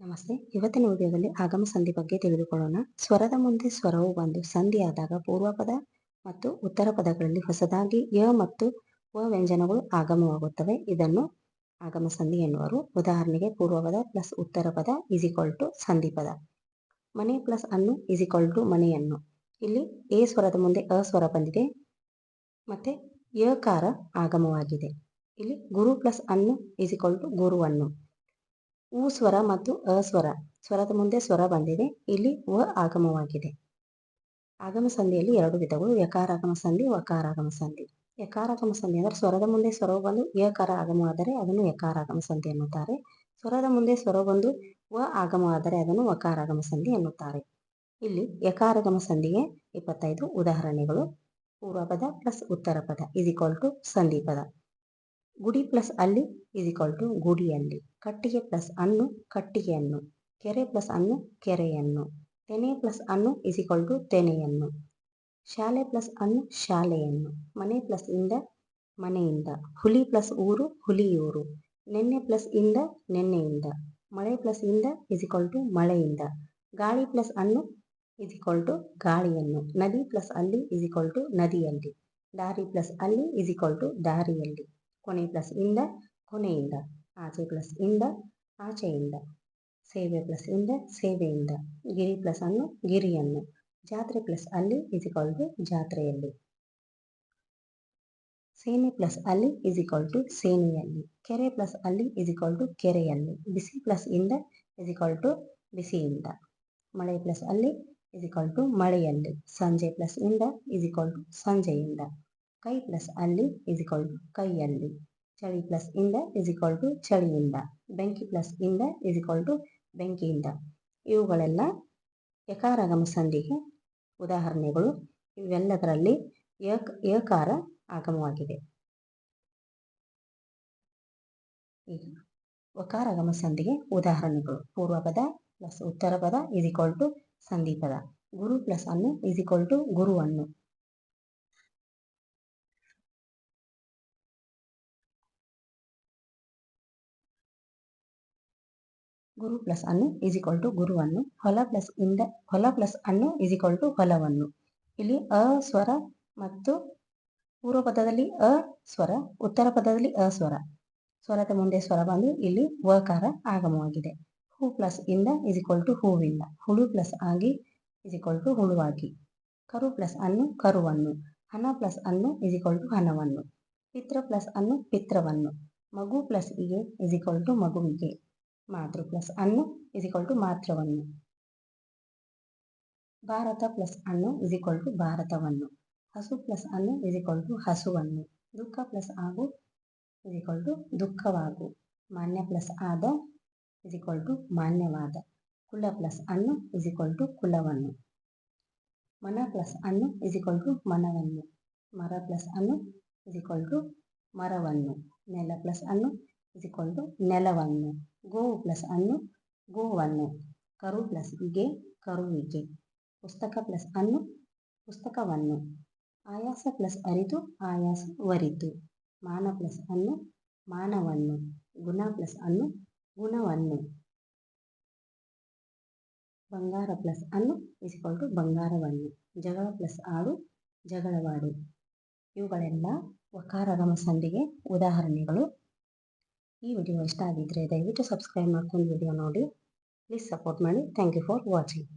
ನಮಸ್ತೆ. ಇವತ್ತಿನ ವಿಡಿಯೋದಲ್ಲಿ ಆಗಮ ಸಂಧಿ ಬಗ್ಗೆ ತಿಳಿದುಕೊಳ್ಳೋಣ. ಸ್ವರದ ಮುಂದೆ ಸ್ವರವು ಬಂದು ಸಂಧಿಯಾದಾಗ ಪೂರ್ವಪದ ಮತ್ತು ಉತ್ತರ ಪದಗಳಲ್ಲಿ ಹೊಸದಾಗಿ ಯ ಮತ್ತು ವ ವ್ಯಂಜನಗಳು ಆಗಮವಾಗುತ್ತವೆ. ಇದನ್ನು ಆಗಮ ಸಂಧಿ ಎನ್ನುವರು. ಉದಾಹರಣೆಗೆ ಪೂರ್ವಪದ ಪ್ಲಸ್ ಉತ್ತರ ಪದ ಇಸಿಕ್ವಲ್ ಟು ಸಂಧಿ ಪದ. ಮನೆ ಪ್ಲಸ್ ಅನ್ನು ಇಸಿಕ್ವಲ್ ಟು ಮನೆಯನ್ನು. ಇಲ್ಲಿ ಎ ಸ್ವರದ ಮುಂದೆ ಅ ಸ್ವರ ಬಂದಿದೆ. ಮತ್ತೆ ಯಕಾರ ಆಗಮವಾಗಿದೆ. ಇಲ್ಲಿ ಗುರು ಪ್ಲಸ್ ಅನ್ನು ಇಸಿಕ್ವಲ್ ಟು ಗುರುವನ್ನು. ಉ ಸ್ವರ ಮತ್ತು ಅ, ಸ್ವರ. ಸ್ವರದ ಮುಂದೆ ಸ್ವರ ಬಂದಿದೆ. ಇಲ್ಲಿ ವ ಆಗಮವಾಗಿದೆ. ಆಗಮ ಸಂಧಿಯಲ್ಲಿ ಎರಡು ವಿಧಗಳು. ಯಕಾರಾಗಮ ಸಂಧಿ, ವಕಾರಾಗಮ ಸಂಧಿ. ಯಕಾರಾಗಮ ಸಂಧಿ ಅಂದರೆ ಸ್ವರದ ಮುಂದೆ ಸ್ವರ ಬಂದು ಯಕಾರ ಆಗಮವಾದರೆ ಅದನ್ನು ಯಕಾರಾಗಮ ಸಂಧಿ ಎನ್ನುತ್ತಾರೆ. ಸ್ವರದ ಮುಂದೆ ಸ್ವರ ಬಂದು ವ ಆಗಮವಾದರೆ ಅದನ್ನು ವಕಾರಾಗಮ ಸಂಧಿ ಎನ್ನುತ್ತಾರೆ. ಇಲ್ಲಿ ಯಕಾರಾಗಮ ಸಂಧಿಗೆ ಇಪ್ಪತ್ತೈದು ಉದಾಹರಣೆಗಳು. ಪೂರ್ವಪದ ಪ್ಲಸ್ ಉತ್ತರ ಪದ ಇಸ್ ಈಕ್ವಲ್ ಟು ಸಂಧಿ ಪದ. ಗುಡಿ ಪ್ಲಸ್ ಅಲ್ಲಿ ಇಸ್ ಈಕ್ವಲ್ ಟು ಗುಡಿಯಲ್ಲಿ. ಕಟ್ಟಿಗೆ ಪ್ಲಸ್ ಅನ್ನು ಕಟ್ಟಿಗೆಯನ್ನು. ಕೆರೆ ಪ್ಲಸ್ ಅನ್ನು ಕೆರೆಯನ್ನು. ತೆನೆ ಪ್ಲಸ್ ಅನ್ನು ಇಸ್ ಈಕ್ವಲ್ ಟು ತೆನೆಯನ್ನು. ಶಾಲೆ ಪ್ಲಸ್ ಅನ್ನು ಶಾಲೆಯನ್ನು. ಮನೆ ಪ್ಲಸ್ ಇಂದ ಮನೆಯಿಂದ. ಹುಲಿ ಪ್ಲಸ್ ಊರು, ಹುಲಿಯೂರು. ನೆನ್ನೆ ಪ್ಲಸ್ ಇಂದ ನೆನ್ನೆಯಿಂದ. ಮಳೆ ಪ್ಲಸ್ ಇಂದ ಇಸ್ ಈಕ್ವಲ್ ಟು ಮಳೆಯಿಂದ. ಗಾಳಿ ಪ್ಲಸ್ ಅನ್ನು ಇಸ್ ಈಕ್ವಲ್ ಟು ಗಾಳಿಯನ್ನು. ನದಿ ಪ್ಲಸ್ ಅಲ್ಲಿ ಇಸ್ ಈಕ್ವಲ್ ಟು ನದಿಯಲ್ಲಿ. ದಾರಿ ಪ್ಲಸ್ ಅಲ್ಲಿ ಇಸ್ ಈಕ್ವಲ್ ಟು ದಾರಿಯಲ್ಲಿ. ಕೊನೆ ಪ್ಲಸ್ ಇಂದ ಕೊನೆಯಿಂದ ಆಚೆ ಪ್ಲಸ್ ಇಂದ ಆಚೆಯಿಂದ ಸೇವೆ ಪ್ಲಸ್ ಇಂದ ಸೇವೆಯಿಂದ ಗಿರಿ ಪ್ಲಸ್ ಅನ್ನು ಗಿರಿಯನ್ನು ಜಾತ್ರೆ ಪ್ಲಸ್ ಅಲ್ಲಿ ಇಸ್ ಈಕ್ವಲ್ ಟು ಜಾತ್ರೆಯಲ್ಲಿ ಸೇನೆ ಪ್ಲಸ್ ಅಲ್ಲಿ ಇಸ್ ಈಕ್ವಲ್ ಟು ಸೇನೆಯಲ್ಲಿ ಕೆರೆ ಪ್ಲಸ್ ಅಲ್ಲಿ ಇಸ್ ಈಕ್ವಲ್ ಟು ಕೆರೆಯಲ್ಲಿ ಬಿಸಿ ಪ್ಲಸ್ ಇಂದ ಇಸ್ ಈಕ್ವಲ್ ಟು ಬಿಸಿಯಿಂದ ಮಳೆ ಪ್ಲಸ್ ಅಲ್ಲಿ ಇಸ್ ಈಕ್ವಲ್ ಟು ಮಳೆಯಲ್ಲಿ ಸಂಜೆ ಪ್ಲಸ್ ಇಂದ ಇಸ್ ಈಕ್ವಲ್ ಟು ಸಂಜೆಯಿಂದ ಕೈ ಪ್ಲಸ್ ಅಲ್ಲಿ ಇಸ್ ಈಕ್ವಲ್ ಟು ಕೈಯಲ್ಲಿ ಚಳಿ ಪ್ಲಸ್ ಇಂದ ಇಸ್ ಈಕ್ವಲ್ ಟು ಚಳಿಯಿಂದ ಬೆಂಕಿ ಪ್ಲಸ್ ಇಂದ ಇಸ್ ಈಕ್ವಲ್ ಟು ಬೆಂಕಿಯಿಂದ ಇವುಗಳೆಲ್ಲ ಯಕಾರಾಗಮ ಸಂಧಿಗೆ ಉದಾಹರಣೆಗಳು. ಇವೆಲ್ಲದರಲ್ಲಿ ಯಕ್ ಯಕಾರ ಆಗಮವಾಗಿದೆ. ಈಗ ವಕಾರಾಗಮ ಸಂಧಿಗೆ ಉದಾಹರಣೆಗಳು. ಪೂರ್ವ ಪದ ಪ್ಲಸ್ ಉತ್ತರ ಪದ ಇಸ್ ಈಕ್ವಲ್ ಟು ಸಂಧಿ ಪದ. ಗುರು ಪ್ಲಸ್ ಅನ್ನು ಇಸ್ ಈಕ್ವಲ್ ಟು ಗುರುವನ್ನು. ಗುರು ಪ್ಲಸ್ ಅನ್ನು ಇಸ್ ಈಕ್ವಲ್ ಟು ಗುರುವನ್ನು, ಹೊಲ ಪ್ಲಸ್ ಇಂದ, ಹೊಲ ಪ್ಲಸ್ ಅನ್ನು ಇಸ್ ಈಕ್ವಲ್ ಟು ಹೊಲವನ್ನು. ಇಲ್ಲಿ ಅ ಸ್ವರ ಮತ್ತು ಪೂರ್ವ ಪದದಲ್ಲಿ ಅ ಸ್ವರ, ಉತ್ತರ ಪದದಲ್ಲಿ ಅ ಸ್ವರ. ಸ್ವರದ ಮುಂದೆ ಸ್ವರ ಬಂದು ಇಲ್ಲಿ ವಕಾರ ಆಗಮವಾಗಿದೆ. ಹೂ ಪ್ಲಸ್ ಇಂದ ಇಸ್ ಈಕ್ವಲ್ ಟು ಹೂವಿಂದ ಹುಳು ಪ್ಲಸ್ ಆಗಿ ಇಸ್ ಈಕ್ವಲ್ ಟು ಹುಳುವಾಗಿ. ಕರು ಪ್ಲಸ್ ಅನ್ನು ಕರುವನ್ನು. ಹಣ ಪ್ಲಸ್ ಅನ್ನು ಇಸ್ ಈಕ್ವಲ್ ಟು ಹಣವನ್ನು. ಪಿತ್ರ ಪ್ಲಸ್ ಅನ್ನು ಪಿತ್ರವನ್ನು. ಮಗು ಪ್ಲಸ್ ಇಗೆ ಇಸ್ ಈಕ್ವಲ್ ಟು ಮಗುವಿಗೆ. ಮಾತೃ ಪ್ಲಸ್ ಅನ್ನು ಇಸ್ ಈಕ್ವಲ್ ಟು ಮಾತ್ರವನ್ನು. ಭಾರತ ಪ್ಲಸ್ ಅನ್ನು ಇಸ್ ಈಕ್ವಲ್ ಟು ಭಾರತವನ್ನು. ಹಸು ಪ್ಲಸ್ ಅನ್ನು ಇಸ್ ಈಕ್ವಲ್ ಟು ಹಸುವನ್ನು. ದುಃಖ ಪ್ಲಸ್ ಆಗು ಇಸ್ ಈಕ್ವಲ್ ಟು ದುಃಖವಾಗು. ಮಾನ್ಯ ಪ್ಲಸ್ ಆದ ಇಸ್ ಈಕ್ವಲ್ ಟು ಮಾನ್ಯವಾದ. ಕುಲ ಪ್ಲಸ್ ಅನ್ನು ಇಸ್ ಈಕ್ವಲ್ ಟು ಕುಲವನ್ನು. ಮನ ಪ್ಲಸ್ ಅನ್ನು ಇಸ್ ಈಕ್ವಲ್ ಟು ಮನವನ್ನು. ಮರ ಪ್ಲಸ್ ಅನ್ನು ಇಸ್ ಈಕ್ವಲ್ ಟು ಮರವನ್ನು. ನೆಲ ಪ್ಲಸ್ ಅನ್ನು ಇಸ್ ನೆಲವನ್ನು. ಗೋವು ಪ್ಲಸ್ ಅನ್ನು ಗೋವನ್ನು. ಕರು ಪ್ಲಸ್ಗೆ ಕರುವಿಗೆ ಪುಸ್ತಕ ಪ್ಲಸ್ ಅನ್ನು ಪುಸ್ತಕವನ್ನು. ಆಯಾಸ ಪ್ಲಸ್ ಅರಿತು, ಆಯಾಸ ವರಿತು. ಮಾನ ಪ್ಲಸ್ ಅನ್ನು ಮಾನವನ್ನು. ಗುಣ ಪ್ಲಸ್ ಅನ್ನು ಗುಣವನ್ನು. ಬಂಗಾರ ಪ್ಲಸ್ ಅನ್ನು ಟು ಬಂಗಾರವನ್ನು. ಜಗಳ ಪ್ಲಸ್ ಆಡು, ಜಗಳವಾಡು. ಇವುಗಳೆಲ್ಲ ವಕಾರರಮ ಸಂಧಿಗೆ ಉದಾಹರಣೆಗಳು. ಈ ವಿಡಿಯೋ ಇಷ್ಟ ಆಗಿದ್ದರೆ ದಯವಿಟ್ಟು ಸಬ್ಸ್ಕ್ರೈಬ್ ಮಾಡ್ಕೊಂಡು ವಿಡಿಯೋ ನೋಡಿ. ಪ್ಲೀಸ್ ಸಪೋರ್ಟ್ ಮಾಡಿ. Thank you for watching